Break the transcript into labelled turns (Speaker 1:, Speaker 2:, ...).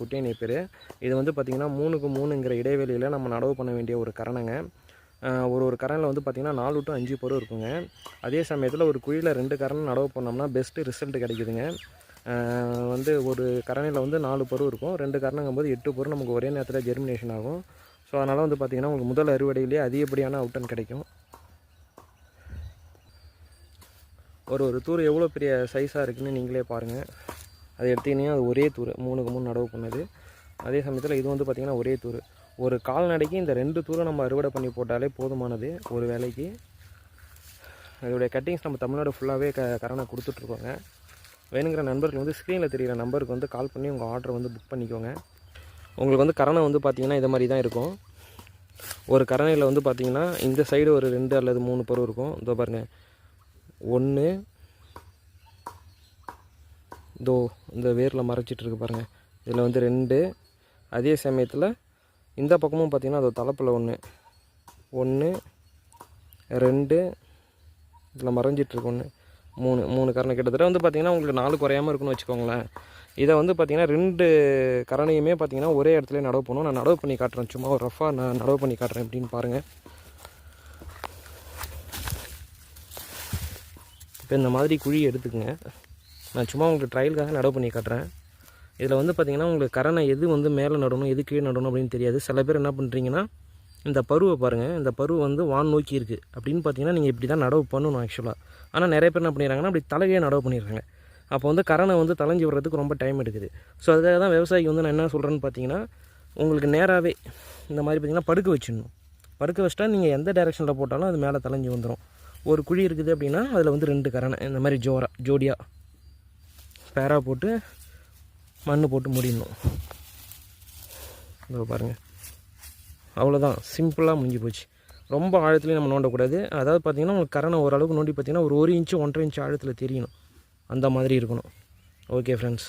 Speaker 1: குட்டை நெப்பேர் இது வந்து பார்த்திங்கன்னா மூணுக்கு மூணுங்கிற இடைவெளியில் நம்ம நடவு பண்ண வேண்டிய ஒரு கரணங்க. ஒரு ஒரு கரணில் வந்து பார்த்திங்கன்னா நாலு டு அஞ்சு பொருள் இருக்குங்க. அதே சமயத்தில் ஒரு குழியில் ரெண்டு கரணம் நடவு பண்ணோம்னா பெஸ்ட்டு ரிசல்ட் கிடைக்குதுங்க. வந்து ஒரு கரணையில் வந்து நாலு பொருள் இருக்கும். ரெண்டு கரணங்கும் போது எட்டு பொருள் நமக்கு ஒரே நேரத்தில் ஜெர்மினேஷன் ஆகும். ஸோ அதனால் வந்து பார்த்திங்கன்னா உங்களுக்கு முதல் அறுவடையிலேயே அதிகப்படியான அவுட்டன் கிடைக்கும். ஒரு ஒரு தூர் எவ்வளோ பெரிய சைஸாக இருக்குன்னு நீங்களே பாருங்கள் அது எடுத்தீங்கன்னா அது ஒரே தூர் மூணுக்கு மூணு நடவு பண்ணுது. அதே சமயத்தில் இது வந்து பார்த்திங்கன்னா ஒரே தூர். ஒரு கால்நடைக்கு இந்த ரெண்டு தூரை நம்ம அறுவடை பண்ணி போட்டாலே போதுமானது ஒரு வேலைக்கு. இதோடைய கட்டிங்ஸ் நம்ம தமிழ்நாடு ஃபுல்லாகவே க கரணை கொடுத்துட்ருக்கோங்க. வேணுங்கிற நண்பர்கள் வந்து ஸ்க்ரீனில் தெரிகிற நம்பருக்கு வந்து கால் பண்ணி உங்கள் ஆர்டரை வந்து புக் பண்ணிக்கோங்க. உங்களுக்கு வந்து கரணை வந்து பார்த்திங்கன்னா இதை மாதிரி தான் இருக்கும். ஒரு கரணையில் வந்து பார்த்திங்கன்னா இந்த சைடு ஒரு ரெண்டு அல்லது மூணு பருவம் இருக்கும். இதோ பாருங்கள் ஒன்று இதோ இந்த வேரில் மறைச்சிட்ருக்கு பாருங்கள் இதில் வந்து ரெண்டு. அதே சமயத்தில் இந்த பக்கமும் பார்த்தீங்கன்னா அது தலைப்பில் ஒன்று ஒன்று ரெண்டு. இதில் மறைஞ்சிட்ருக்கு ஒன்று மூணு. மூணு கரணை கிட்டத்தட்ட வந்து பார்த்திங்கன்னா உங்களுக்கு நாலு குறையாமல் இருக்குன்னு வச்சுக்கோங்களேன். இதை வந்து பார்த்திங்கன்னா ரெண்டு கரணையுமே பார்த்திங்கன்னா ஒரே இடத்துல நடவு பண்ணும். நான் நடவு பண்ணி காட்டுறேன். சும்மா ஒரு ரஃபாக நான் நடவு பண்ணி காட்டுறேன் எப்படின்னு பாருங்கள் இப்போ இந்த மாதிரி குழி எடுத்துக்கங்க. நான் சும்மா உங்களுக்கு ட்ரையலுக்காக நடவு பண்ணி காட்டுறேன். இதில் வந்து பார்த்திங்கன்னா உங்களுக்கு கரணை எது வந்து மேலே நடணும் எது கீழே நடணும் அப்படின்னு தெரியாது. சில பேர் என்ன பண்ணுறீங்கன்னா இந்த பருவை பாருங்கள் இந்த பருவ வந்து வான் நோக்கி இருக்குது அப்படின்னு பார்த்தீங்கன்னா நீங்கள் இப்படி தான் நடவு பண்ணணும் ஆக்சுவலாக ஆனால் நிறைய பேர் என்ன பண்ணிடுறாங்கன்னா அப்படி தலையே நடவு பண்ணிடுறாங்க. அப்போ வந்து கரணை வந்து தலைஞ்சி விடுறதுக்கு ரொம்ப டைம் எடுக்குது. ஸோ அதுக்காக தான் விவசாயிக்கு வந்து நான் என்ன சொல்கிறேன்னு பார்த்தீங்கன்னா உங்களுக்கு நேராகவே இந்த மாதிரி பார்த்தீங்கன்னா படுக்க வச்சிடணும். படுக்க வச்சிட்டா நீங்கள் எந்த டைரெக்ஷனில் போட்டாலும் அது மேலே தலைஞ்சி வந்துடும் ஒரு குழி இருக்குது அப்படின்னா அதில் வந்து ரெண்டு கரணை. இந்த மாதிரி ஜோரா ஜோடியாக பேரா போட்டு மண் போட்டு முடியணும். இதோ பாருங்கள் அவ்வளோதான் சிம்பிளாக முடிஞ்சு போச்சு. ரொம்ப ஆழத்துலேயும் நம்ம நோண்டக்கூடாது. அதாவது பார்த்திங்கன்னா உங்களுக்கு கரணை ஓரளவுக்கு நோண்டி பார்த்தீங்கன்னா ஒரு ஒரு இன்ச்சு ஒன்றரை இன்ச்சு ஆழத்தில் தெரியணும். அந்த மாதிரி இருக்கணும். Okay friends